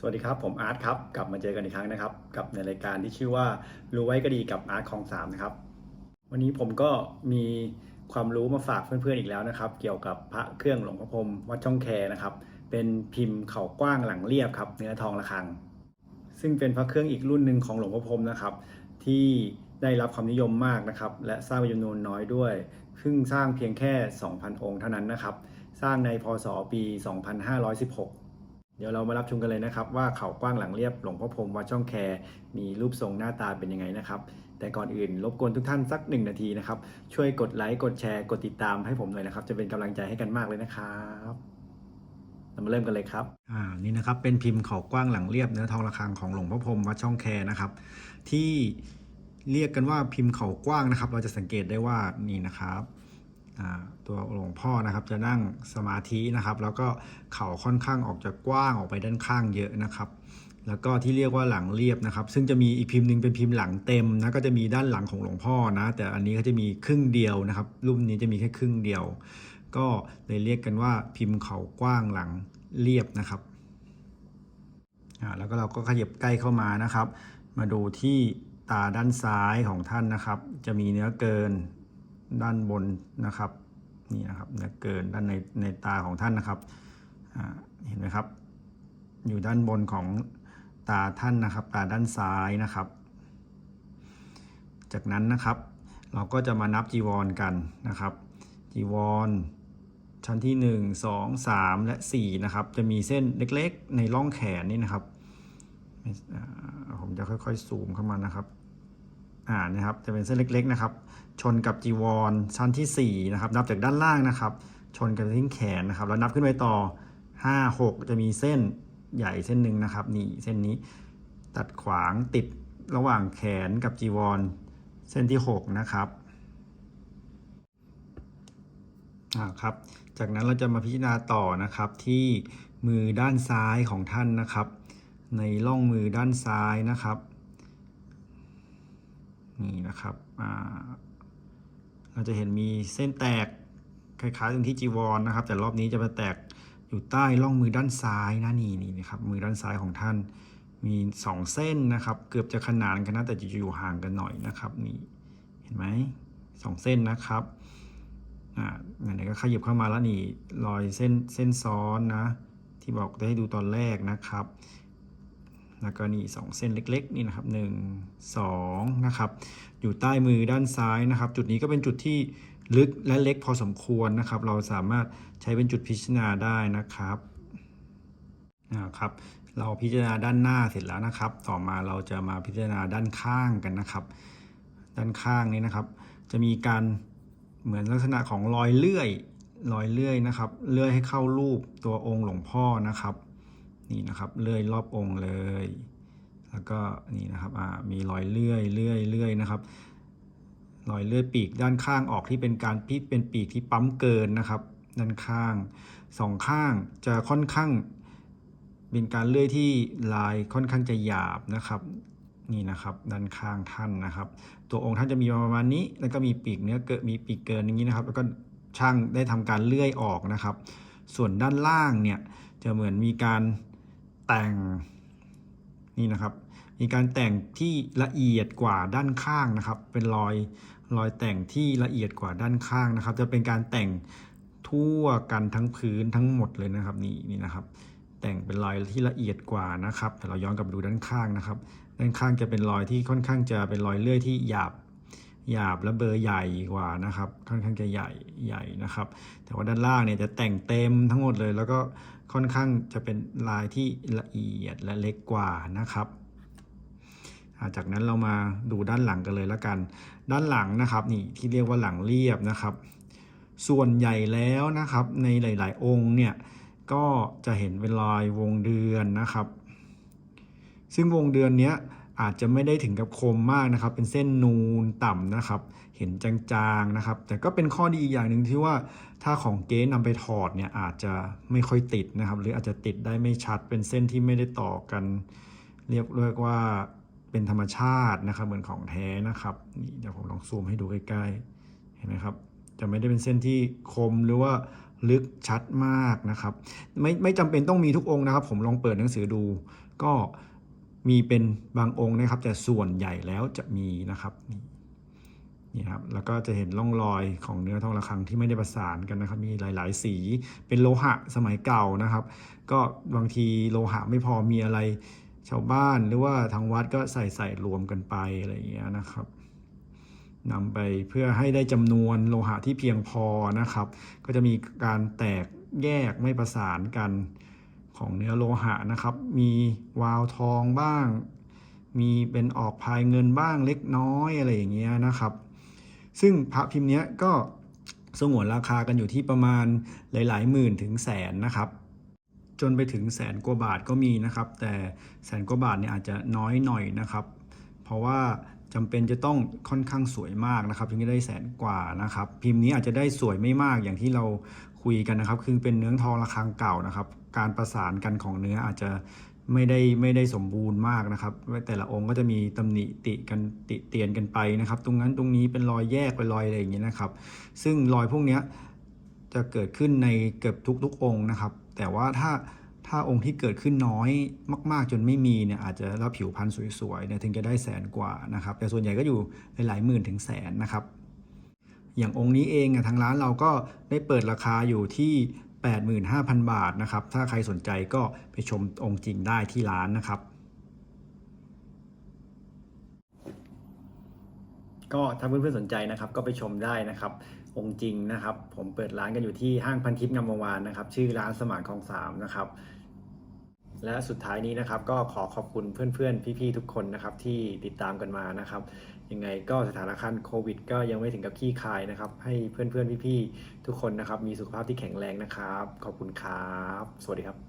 สวัสดีครับ ผมอาร์ตครับ กลับมาเจอกันอีกครั้งนะครับ กับในรายการที่ชื่อว่ารู้ไว้ก็ดีกับอาร์ตคลองสามนะครับ วันนี้ผมก็มีความรู้มาฝากเพื่อนๆอีกแล้วนะครับ เกี่ยวกับพระเครื่องหลวงพ่อพรมวัดช่องแคนะครับ เป็นพิมพ์เข่ากว้างหลังเรียบครับเนื้อทองระฆัง ซึ่งเป็นพระเครื่องอีกรุ่นหนึ่งของหลวงพ่อพรมนะครับ ที่ได้รับความนิยมมากนะครับ และสร้างจำนวนน้อยด้วยซึ่งสร้างเพียงแค่ 2,000 องค์เท่านั้นนะครับ สร้างในพศปี 2516 เดี๋ยวเรามารับชมกันเลยนะครับ ว่าเขากว้างหลังเรียบหลวงพ่อพรมวัดช่องแคมีรูปทรงหน้าตาเป็นยังไงนะครับ แต่ก่อนอื่นรบกวนทุกท่านสักหนึ่งนาทีนะครับ ช่วยกดไลค์กดแชร์กดติดตามให้ผมหน่อยนะครับ จะเป็นกำลังใจให้กันมากเลยนะครับเรามาเริ่มกันเลยครับอ่านี่นะครับเป็นพิมพ์เขากว้างหลังเรียบเนื้อทองระฆังของหลวงพ่อพรมวัดช่องแคนะครับ ที่เรียกกันว่าพิมพ์เขากว้างนะครับ เราจะสังเกตได้ว่านี่นะครับ ตัวหลวงพ่อนะครับจะนั่งสมาธินะครับ แล้วก็เข่าค่อนข้างออกจะกว้างออกไปด้านข้างเยอะนะครับแล้วก็ที่เรียกว่าหลังเรียบนะครับ ซึ่งจะมีอีกพิมพ์หนึ่งเป็นพิมพ์หลังเต็มนะก็จะมีด้านหลังของหลวงพ่อนะ แต่อันนี้ก็จะมีครึ่งเดียวนะครับ รูปนี้จะมีแค่ครึ่งเดียว ก็เลยเรียกกันว่าพิมพ์เขากว้างหลังเรียบนะครับอ่าแล้วก็เราก็ขยับใกล้เข้ามานะครับ มาดูที่ตาด้านซ้ายของท่านนะครับ จะมีเนื้อเกิน ด้านบนนะครับนี่นะครับเนื้อเกินด้านในในตาของท่านนะครับเห็นไหมครับ อยู่ด้านบนของตาท่านนะครับ ตาด้านซ้ายนะครับ จากนั้นนะครับ เราก็จะมานับจีวรกันนะครับ จีวรชั้นที่ 1 2 3 และ4นะครับ จะมีเส้นเล็กๆในร่องแขนนี่นะครับ ผมจะค่อยๆซูมเข้ามานะครับ อ่านะครับจะเป็นเส้นเล็กๆนะครับ ชนกับจีวรชั้นที่4นะครับนับจากด้านล่างนะครับ ชนกับที่แขนนะครับ แล้วนับขึ้นไปต่อ 5 6 จะมีเส้นใหญ่เส้นหนึ่งนะครับนี่เส้นนี้ตัดขวางติดระหว่างแขนกับจีวร เส้นที่ 6 นะครับอ่าครับ จากนั้นเราจะมาพิจารณาต่อนะครับที่มือด้านซ้ายของท่านนะครับ ในร่องมือด้านซ้ายนะครับ นี่นะครับเราจะเห็นมีเส้นแตกคล้ายๆตรงที่จีวรนะครับ แต่รอบนี้จะมาแตกอยู่ใต้ร่องมือด้านซ้ายนะนี่นี่นะครับมือด้านซ้ายของท่านมีสองเส้นนะครับ เกือบจะขนานกันนะแต่จะอยู่ห่างกันหน่อยนะครับนี่เห็นไหมสองเส้นนะครับอ่าไหนๆก็ขยับเข้ามาแล้วนี่รอยเส้นเส้นซ้อนนะ ที่บอกได้ให้ดูตอนแรกนะครับ แล้วก็นี่สองเส้นเล็กๆนี่นะครับหนึ่งสองนะครับอยู่ใต้มือด้านซ้ายนะครับ จุดนี้ก็เป็นจุดที่ลึกและเล็กพอสมควรนะครับ เราสามารถใช้เป็นจุดพิจารณาได้นะครับอ่าครับ เราพิจารณาด้านหน้าเสร็จแล้วนะครับ ต่อมาเราจะมาพิจารณาด้านข้างกันนะครับ ด้านข้างนี้นะครับ จะมีการเหมือนลักษณะของรอยเลื่อยรอยเลื่อยนะครับ เลื่อยให้เข้ารูปตัวองค์หลวงพ่อนะครับ นี่นะครับเลื่อยรอบองค์เลย แล้วก็นี่นะครับมีรอยเลื่อยเลื่อยเลื่อยนะครับรอยเลื่อยปีกด้านข้างออกที่เป็นการพิษเป็นปีกที่ปั๊มเกินนะครับ ด้านข้างสองข้างจะค่อนข้างเป็นการเลื่อยที่ลายค่อนข้างจะหยาบนะครับนี่นะครับด้านข้างท่านนะครับ ตัวองค์ท่านจะมีประมาณนี้ แล้วก็มีปีกเนื้อเกิดมีปีกเกินอย่างนี้นะครับ แล้วก็ช่างได้ทำการเลื่อยออกนะครับ ส่วนด้านล่างเนี่ยจะเหมือนมีการ แต่งนี่นะครับ มีการแต่งที่ละเอียดกว่าด้านข้างนะครับ เป็นรอยรอยแต่งที่ละเอียดกว่าด้านข้างนะครับ จะเป็นการแต่งทั่วกันทั้งพื้นทั้งหมดเลยนะครับนี่นี่นะครับ แต่งเป็นรอยที่ละเอียดกว่านะครับแต่เราย้อนกลับไปดูด้านข้างนะครับ ด้านข้างจะเป็นรอยที่ค่อนข้างจะเป็นรอยเลื่อยที่หยาบ หยาบและเบอร์ใหญ่กว่านะครับค่อนข้างจะใหญ่ใหญ่นะครับ แต่ว่าด้านล่างเนี่ยจะแต่งเต็มทั้งหมดเลย แล้วก็ค่อนข้างจะเป็นลายที่ละเอียดและเล็กกว่านะครับาจากนั้นเรามาดูด้านหลังกันเลยละกัน ด้านหลังนะครับนี่ที่เรียกว่าหลังเรียบนะครับ ส่วนใหญ่แล้วนะครับในหลาย ๆ องค์เนี่ยก็จะเห็นเป็นรอยวงเดือนนะครับ ซึ่งวงเดือนเนี้ย อาจจะไม่ได้ถึงกับคมมากนะครับ เป็นเส้นนูนต่ำนะครับ เห็นจางๆนะครับ แต่ก็เป็นข้อดีอีกอย่างหนึ่งที่ว่าถ้าของเก๊นำไปถอดเนี่ยอาจจะไม่ค่อยติดนะครับ หรืออาจจะติดได้ไม่ชัด เป็นเส้นที่ไม่ได้ต่อกัน เรียกเรียกว่าเป็นธรรมชาตินะครับ เหมือนของแท้นะครับนี่เดี๋ยวผมลองซูมให้ดูใกล้ๆเห็นไหมครับ จะไม่ได้เป็นเส้นที่คมหรือว่าลึกชัดมากนะครับ ไม่ไม่จำเป็นต้องมีทุกองค์นะครับ ผมลองเปิดหนังสือดู ก็ มีเป็นบางองค์นะครับ แต่ส่วนใหญ่แล้วจะมีนะครับนี่นครับแล้วก็จะเห็นร่องรอยของเนื้อทองระฆังที่ไม่ได้ประสานกันนะครับ มีหลาย ๆ สีเป็นโลหะสมัยเก่านะครับ ก็บางทีโลหะไม่พอมีอะไรชาวบ้านหรือว่าทางวัดก็ใส่ใส่รวมกันไปอะไรอย่างเงี้ยนะครับนำไปเพื่อให้ได้จำนวนโลหะที่เพียงพอนะครับ ก็จะมีการแตกแยกไม่ประสานกัน ของเนื้อโลหะนะครับ มีวาวทองบ้าง มีเป็นออกพายเงินบ้างเล็กน้อยอะไรอย่างเงี้ยนะครับ ซึ่งพระพิมพ์เนี้ยก็สงวนราคากันอยู่ที่ประมาณหลาย ๆ หมื่นถึงแสนนะครับ จนไปถึงแสนกว่าบาทก็มีนะครับ แต่แสนกว่าบาทเนี่ยอาจจะน้อยหน่อยนะครับ เพราะว่า จำเป็นจะต้องค่อนข้างสวยมากนะครับถึงจะได้แสนกว่านะครับ พิมพ์นี้อาจจะได้สวยไม่มากอย่างที่เราคุยกันนะครับ คือเป็นเนื้อทองระฆังเก่านะครับ การประสานกันของเนื้ออาจจะไม่ได้ไม่ได้สมบูรณ์มากนะครับ แต่ละองค์ก็จะมีตำหนิติกันติเตียนกันไปนะครับ ตรงนั้นตรงนี้เป็นรอยแยกเป็นรอยอะไรอย่างเงี้ยนะครับ ซึ่งรอยพวกเนี้ยจะเกิดขึ้นในเกือบทุกๆองค์นะครับ แต่ว่าถ้า ถ้าองค์ที่เกิดขึ้นน้อยมาก ๆ จนไม่มีเนี่ยอาจจะแล้วผิวพรรณสวยๆเนี่ยถึงจะได้แสนกว่านะครับ แต่ส่วนใหญ่ก็อยู่หลายหมื่นถึงแสนนะครับ อย่างองค์นี้เองอะทางร้านเราก็ได้เปิดราคาอยู่ที่ 85,000 บาทนะครับ ถ้าใครสนใจก็ไปชมองค์จริงได้ที่ร้านนะครับ ก็ถ้าเพื่อนๆสนใจนะครับก็ไปชมได้นะครับองค์จริงนะครับ ผมเปิดร้านกันอยู่ที่ห้างพันทิพย์งามวงวานนะครับ ชื่อร้านสมานคลองสามนะครับ และสุดท้ายนี้นะครับก็ขอขอบคุณเพื่อนๆ พี่ๆ ทุกคนนะครับที่ติดตามกันมานะครับ ยังไงก็สถานการณ์โควิด ก็ยังไม่ถึงกับขี้คายนะครับ ให้เพื่อนๆ พี่ๆ ทุกคนนะครับมีสุขภาพที่แข็งแรงนะครับ ขอบคุณครับ สวัสดีครับ